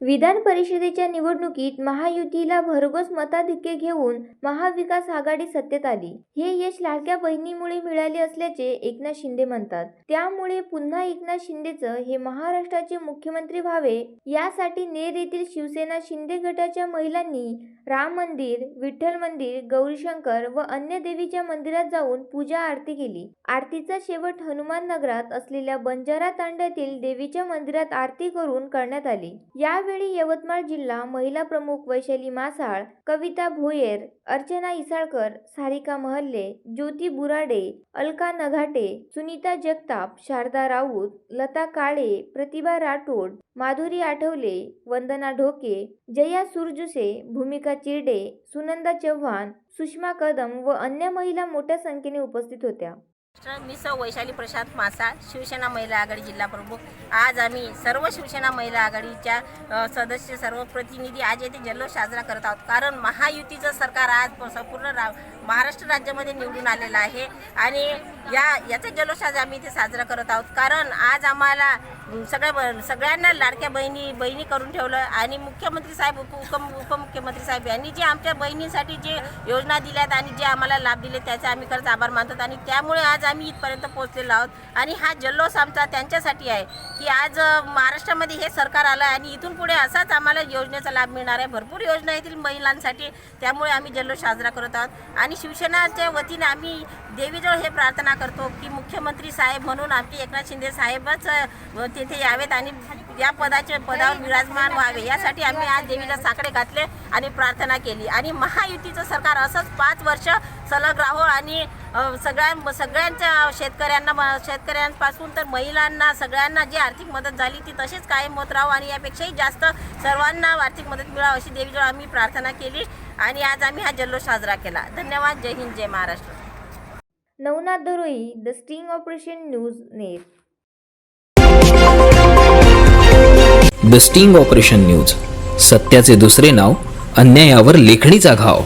विधान परिषदेच्या निवडणुकीत महायुतीला भरघोस मताधिक्य घेऊन महाविकास आघाडी सत्तेत आली. हे यश लाडक्या बहिणीमुळे मिळाले असल्याचे एकनाथ शिंदे म्हणतात. त्यामुळे पुन्हा एकनाथ शिंदेचं हे महाराष्ट्राचे मुख्यमंत्री व्हावे यासाठी नेर येथील शिवसेना शिंदे गटाच्या महिलांनी राम मंदिर विठ्ठल मंदिर गौरीशंकर व अन्य देवीच्या मंदिरात जाऊन पूजा आरती केली. आरतीचा शेवट हनुमान नगरात असलेल्या बंजारा तांड्यातील देवीच्या मंदिरात आरती करून करण्यात आली. यावेळी यवतमाळ जिल्हा महिला प्रमुख वैशाली मासाळ कविता भोयर अर्चना इसाळकर सारिका महल्ले ज्योती बुराडे अलका नघाटे सुनीता जगताप शारदा राऊत लता काळे प्रतिभा राठोड माधुरी आठवले वंदना ढोके जया सुरजुसे भूमिका चिरडे सुनंदा चव्हाण सुषमा कदम व अन्य महिला मोठ्या संख्येने उपस्थित होत्या. मी सौ वैशाली प्रशांत मासा शिवसेना महिला आघाडी जिल्हा प्रमुख. आज आम्ही सर्व शिवसेना महिला आघाडीच्या सदस्य सर्व प्रतिनिधी आज येथे जल्लोष साजरा करत आहोत. कारण महायुतीचं सरकार आज संपूर्ण रा महाराष्ट्र राज्यामध्ये निवडून आलेलं आहे. आणि या याचा जल्लोष आज आम्ही इथे साजरा करत आहोत. कारण आज आम्हाला सगळ्या ब- सगळ्यांना लाडक्या बहिणी बहिणी करून ठेवलं. आणि मुख्यमंत्री साहेब उप उपम उपमुख्यमंत्री साहेब यांनी जे आमच्या बहिणींसाठी जे योजना दिल्यात आणि जे आम्हाला लाभ दिले त्याचा आम्ही खरंच आभार मानतो. आणि त्यामुळे आज आम्ही इथपर्यंत पोहोचलेलो आहोत. आणि हा जल्लोष आमचा त्यांच्यासाठी आहे की आज महाराष्ट्रामध्ये हे सरकार आलं आहे आणि इथून पुढे असाच आम्हाला योजनेचा लाभ मिळणार आहे. भरपूर योजना येतील महिलांसाठी त्यामुळे आम्ही जल्लोष साजरा करत आहोत. आणि शिवसेनाच्या वतीने आम्ही देवीजवळ हे प्रार्थना करतो की मुख्यमंत्री साहेब म्हणून आमचे एकनाथ शिंदे साहेबच तिथे यावेत आणि या पदाचे पदावर विराजमान व्हावे. यासाठी आम्ही आज देवीला साकडे घातले आणि प्रार्थना केली. आणि महायुतीचं सरकार असंच पाच वर्ष सलग राहो आणि सगळ्या सगळ्यांच्या शेतकऱ्यांना शेतकऱ्यांपासून तर महिलांना सगळ्यांना जी आर्थिक मदत झाली ती तशीच कायम होत राहो आणि यापेक्षाही जास्त सर्वांना आर्थिक मदत मिळावं अशी देवीजवळ आम्ही प्रार्थना केली आणि आज आम्ही हा जल्लोष साजरा केला. धन्यवाद. जय हिंद जय Maharashtra. Navnath Daroi the sting operation news Ner. The sting operation news. सत्याचे दुसरे नाव अन्यायावर लेखणीचा घाव.